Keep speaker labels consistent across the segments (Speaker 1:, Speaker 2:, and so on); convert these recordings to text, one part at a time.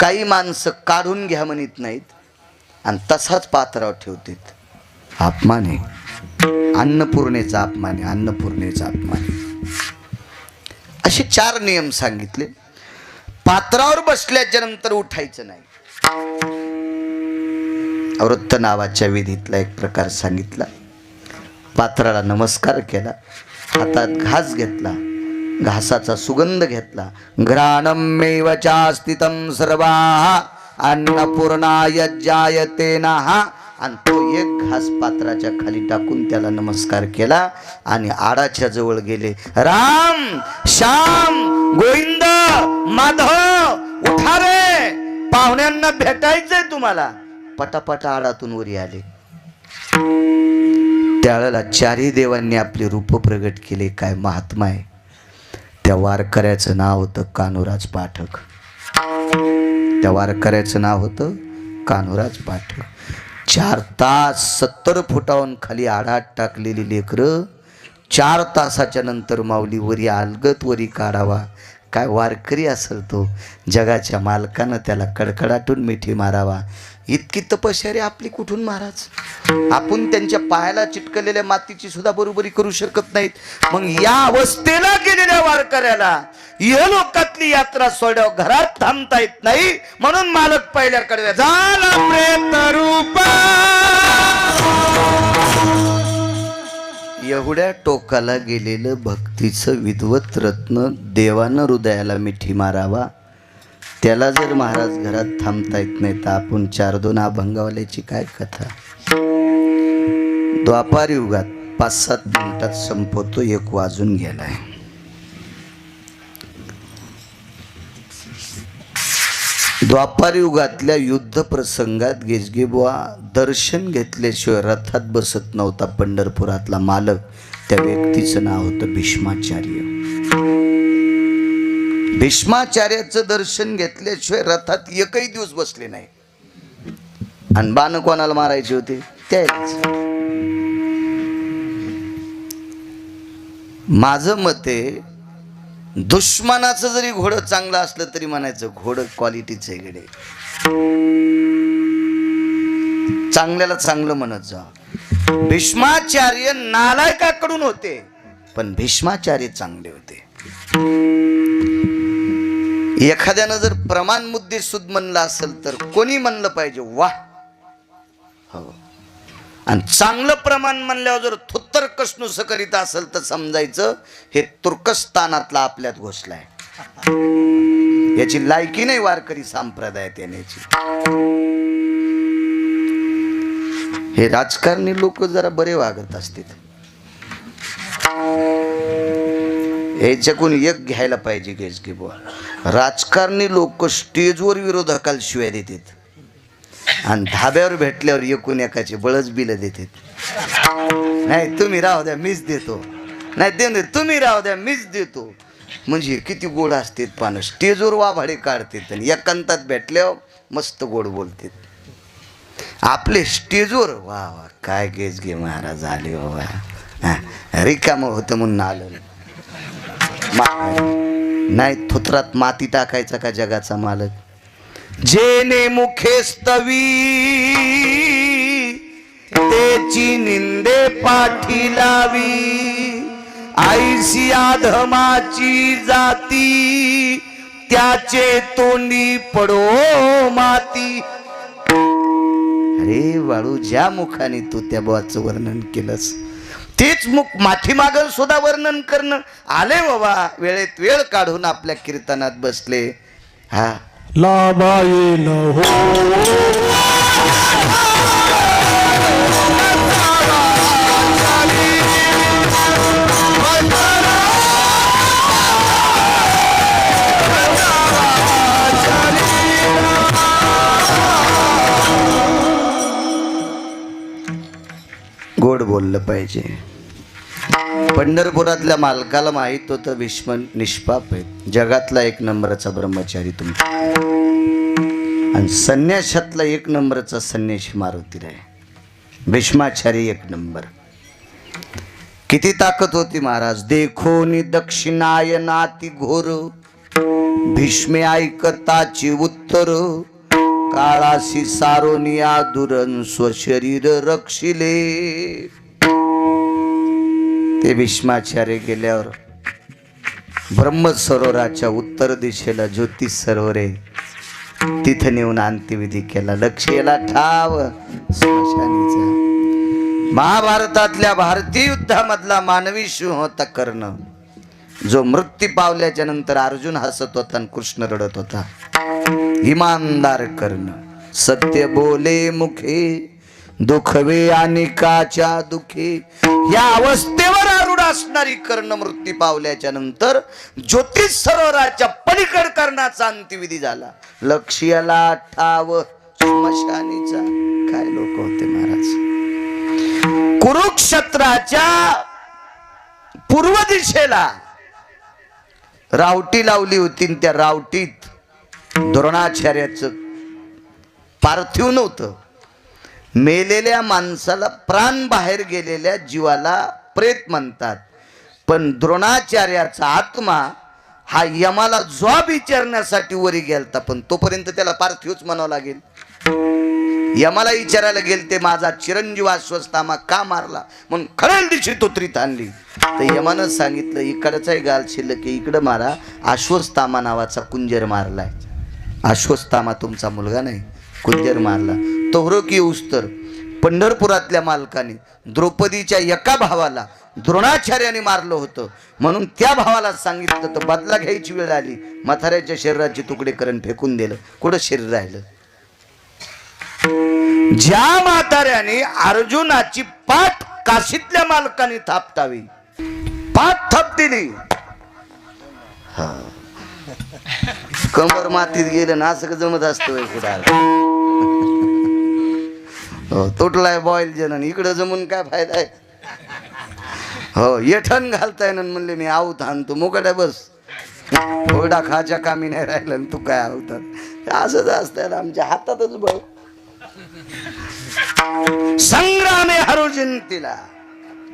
Speaker 1: काही माणसं काढून घ्या म्हणत नाहीत आणि तसाच पात्रावर ठेवतात. अपमान आहे. अन्नपूर्णेचा अपमान आहे अन्नपूर्णेचा अपमान असे चार नियम सांगितले. पात्रावर बसल्याच्या नंतर उठायचं नाही. वृत्त नावाच्या विधीतला एक प्रकार सांगितला. पात्राला नमस्कार केला. हातात घास घेतला. घासाचा सुगंध घेतला. घ्राणमेव चास्तितं सर्वा अन्नपूर्णाय जायते हा आणि तो एक घास पात्राच्या खाली टाकून त्याला नमस्कार केला आणि आडाच्या जवळ गेले. राम श्याम गोविंद माधव उठा रे. पाहुण्यांना भेटायचंय तुम्हाला. पटापटा आडातून वरी आले. त्यावेळेला चारही देवांनी आपले रूप प्रगट केले. काय महात्मा आहे. त्या वारकऱ्याचं नाव होतं कानुराज पाठक. त्या वारकऱ्याचं नाव होतं कानुराज पाठक. चार तास सत्तर फुटाहून खाली आडात टाकलेली लेकरं चार तासाच्या नंतर माऊली वरी अलगत वरी काढावा. काय वारकरी असेल तो जगाच्या मालकानं त्याला कडकडाटून मिठी मारावा. इतकी तपश्चर्या आपली कुठून महाराज? आपण त्यांच्या पायाला चिटकलेल्या मातीची सुद्धा बरोबरी करू शकत नाहीत. मग या अवस्थेला गेलेल्या वारकऱ्याला या लोकातली यात्रा सोड्यावर घरात थांबता येत नाही. म्हणून मालक पहिल्याकडे झाला प्रेत एवढ्या टोकाला गेलेलं भक्तीचं विद्वत रत्न देवानं हृदयाला मिठी मारावा. त्याला जर महाराज घरात थांबता येत नाही तर आपण चार दोन अभंगावाल्याची काय कथा? द्वापार युगात पाच सात मिनिटात संपवतो एक वाजून गेलाय. द्वापार युगातल्या युद्ध प्रसंगात गेजगेबुवा दर्शन घेतल्याशिवाय रथात बसत नव्हता. पंढरपुरातला मालक त्या व्यक्तीचं नाव होतं भीष्माचार्य. भीष्माचार्याचं दर्शन घेतल्याशिवाय रथात एकही दिवस बसले नाही. आणि बाण कोणाला मारायचे होते? त्याच माझं मत आहे दुश्मनाचं जरी घोडं चांगलं असलं तरी म्हणायचं घोडं क्वालिटीचं आहे गडे. चांगल्याला चांगलं म्हणत जा. भीष्माचार्य नालायकाकडून होते पण भीष्माचार्य चांगले होते. एखाद्यानं जर प्रमाण मुद्दे सुद म्हणलं असेल तर कोणी म्हणलं पाहिजे? वा हो. आणि चांगलं प्रमाण म्हणल्यावर जर थुत्तर कसणूस करीत असेल तर समजायचं हे तुर्कस्तानातला आपल्यात घोषलाय याची लायकी नाही वारकरी संप्रदायात येण्याची. हे राजकारणी लोक जरा बरे वागत असतील. याच्याकडून एक घ्यायला पाहिजे गेस की बुवा राजकारणी लोक स्टेजवर विरोधकाला शिव्या देतात. आणि धाब्यावर भेटल्यावर एकूण एकाचे बळच बिल देतात. नाही तुम्ही राहू द्या मीच देतो. नाही देऊ दे तुम्ही राहू द्या मीच देतो. म्हणजे किती गोड असतात पानं. स्टेजवर वाभाडे काढतात आणि एकांतात भेटल्यावर मस्त गोड बोलतात. आपले स्टेजवर वा वा काय गेज गे महाराज आले बाबा. हा, रिकामं होतं म्हणून आलं. नाही थुत्रात माती टाकायचा का जगाचा मालक? जेने मुखे स्तवी त्याची निंदे पाठी लावी. आईशी आधमाची जाती त्याचे तोंडी पडो माती. अरे वाळू ज्या मुखाने तू त्या बुवाचं वर्णन केलंस तेच मुख माठी सुद्धा वर्णन करणं. आले बाबा वेळेत वेळ काढून आपल्या कीर्तनात बसले. हा.
Speaker 2: लाभाये न हो.
Speaker 1: बोललं पाहिजे. पंढरपुरातल्या मालकाला माहीत होतं भीष्म निष्पाप आहे जगातला एक नंबरचा ब्रह्मचारी तुमचा. आणि संन्याशातला एक नंबरचा संन्याशी मारुती आहे भीष्माचारी एक नंबर. किती ताकद होती महाराज. देखो नि दक्षिणायनाती घोर. भीष्मे ऐकताची उत्तर. काळाशी सारोनिया दुरन स्वशरीर रक्षिले. ते भीष्माचार्य गेल्यावर ब्रह्म सरोवराच्या उत्तर दिशेला ज्योतिष सरोवरे तिथं नेऊन अंत्यविधी केला. लक्ष्यला ठाव स्मशानीचा महाभारतातल्या भारतीय युद्धामधला मानवी सिंह होता कर्ण. जो मृत्यू पावल्याच्या नंतर अर्जुन हसत होता आणि कृष्ण रडत होता. इमानदार कर्ण. सत्य बोले मुखे दुखवे आणि काच्या दुखे. या अवस्थेवर आरूढ असणारी कर्ण मृत्यू पावल्याच्या नंतर ज्योतिष सरोवराच्या पलीकड कर्णाचा अंत्यविधी झाला. लक्ष्याला ठाव स्मशानीचा काय लोक होते महाराज? कुरुक्षेत्राच्या पूर्व दिशेला रावटी लावली होती त्या रावटीत द्रोणाचार्याचं पार्थिव नव्हतं. मेलेल्या माणसाला प्राण बाहेर गेलेल्या जीवाला प्रेत म्हणतात. पण द्रोणाचार्याचा आत्मा हा यमाला जॉब विचारण्यासाठी वरी गेलता पण तोपर्यंत त्याला पार्थिवच म्हणावं लागेल. यमाला विचारायला गेल ते माझा चिरंजीव अश्वस्थामा का मारला? म्हणून खरेल दिशी तोत्रीत आणली. तर यमानं सांगितलं इकडचाही गाल शिल्लक की इकडं मारा अश्वस्थामा नावाचा कुंजर मारलाय. अश्वस्थामा तुमचा मुलगा नाही. कुंजर मारला. तोहरो की उस्तर. पंढरपुरातल्या मालकाने द्रौपदीच्या एका भावाला द्रोणाचार्याने मारलं होतं. म्हणून त्या भावाला सांगितलं तर बदला घ्यायची वेळ आली. म्हाताऱ्याच्या शरीराचे तुकडे करण फेकून दिलं. कुठं शरीर राहिलं? ज्या म्हाताऱ्याने अर्जुनाची पाठ काशीतल्या मालकाने थापतावी पाठ थाप दिली कमर मातीत गेलं ना असं जमत असतं कुठं हो, तुटलाय बॉईल जनन. इकडं जमून काय फायदा आहे? हो येठण घालताय ना म्हणले मी आऊत आणतो. आहे बस. घोडा खाच्या कामी नाही राहिलं तू काय आवतात? असंच असतं आमच्या हातातच बघ. संग्रामे हरू तिला.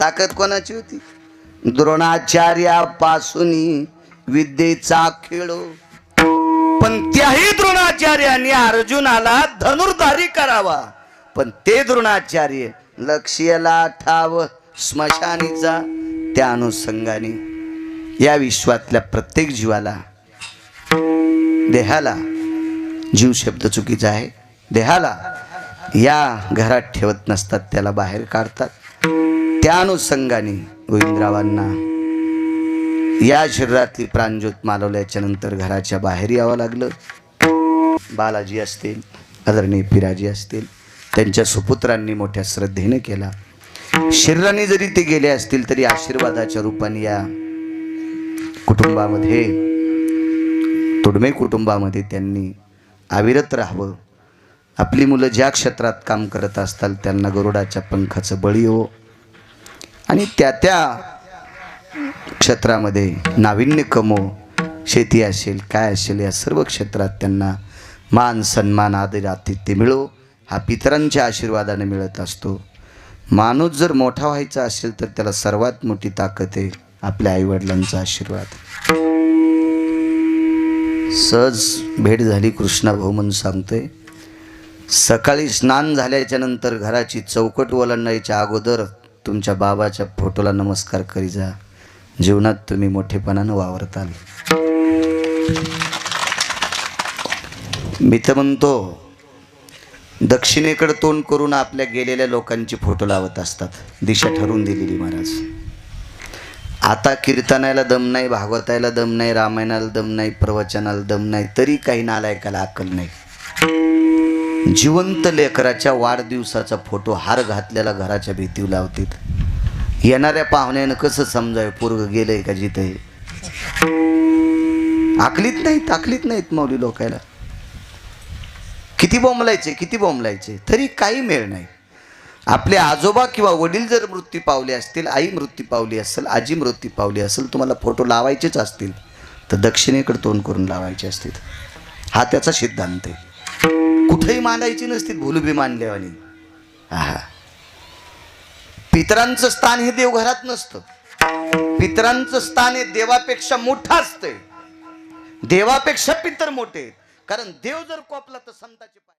Speaker 1: ताकद कोणाची होती? द्रोणाचार्यापासून विद्येचा खेळो. पण त्याही द्रोणाचार्याने अर्जुनाला धनुर्धारी करावा. पण ते द्रोणाचार्य लक्ष्यला ठाव स्मशानीचा त्या अनुषंगाने या विश्वातल्या प्रत्येक जीवाला देहाला जीव शब्द चुकीचा आहे. देहाला या घरात ठेवत नसतात त्याला बाहेर काढतात. त्या अनुषंगाने गोविंदरावांना या शरीरातली प्राणज्योत मालवल्याच्या नंतर घराच्या बाहेर यावं लागलं. बालाजी असतील आदरणीय पिराजी असतील त्यांच्या सुपुत्रांनी मोठ्या श्रद्धेने केला. शरीराने जरी ते गेले असतील तरी आशीर्वादाच्या रूपाने या कुटुंबामध्ये तुडमे कुटुंबामध्ये त्यांनी अविरत राहावं. आपली मुलं ज्या क्षेत्रात काम करत असतात त्यांना गरुडाच्या पंखाचं बळी हो. आणि त्या त्या क्षेत्रामध्ये नाविन्य कमो शेती असेल काय असेल या सर्व क्षेत्रात त्यांना मान सन्मान आदर आतिथ्य मिळो. हा पितरांच्या आशीर्वादाने मिळत असतो. माणूस जर मोठा व्हायचा असेल तर त्याला सर्वात मोठी ताकद आहे आपल्या आईवडिलांचा आशीर्वाद. सहज भेट झाली कृष्णा भाऊ म्हणून सांगतोय. सकाळी स्नान झाल्याच्यानंतर घराची चौकट ओलांडायच्या अगोदर तुमच्या बाबाच्या फोटोला नमस्कार करी जा. जीवनात तुम्ही मोठेपणानं वावरताल. मी तर म्हणतो दक्षिणेकडे तोंड करून आपल्या गेलेल्या लोकांची फोटो लावत असतात. दिशा ठरवून दिलेली महाराज. आता कीर्तनाला दम नाही भागवतायला दम नाही रामायणाला दम नाही प्रवचनाला दम नाही तरी काही नालायकाला अक्कल नाही. जिवंत लेकराच्या वाढदिवसाचा फोटो हार घातलेला घराच्या भीतीवर लावतील येणाऱ्या पाहुण्यानं कसं समजावं? पोरग गेलंय का जिथे? आकलीत नाहीत आकलीत नाहीत मौली लोकायला. किती बोंबलायचे किती बोंबलायचे? तरी काही मेळ नाही. आपले आजोबा किंवा वडील जर मृत्यू पावले असतील आई मृत्यू पावली असेल आजी मृत्यू पावली असेल तुम्हाला फोटो लावायचेच असतील तर दक्षिणेकडे तोंड करून लावायचे असतील. हा त्याचा सिद्धांत आहे. कुठेही मांडायची नसतील भुलुबी मानल्यावानी हा पितरांचं स्थान हे देवघरात नसतं. पितरांचं स्थान हे देवापेक्षा मोठं असतंय. देवापेक्षा पितर मोठे कारण देव जर कोपला तर संताचे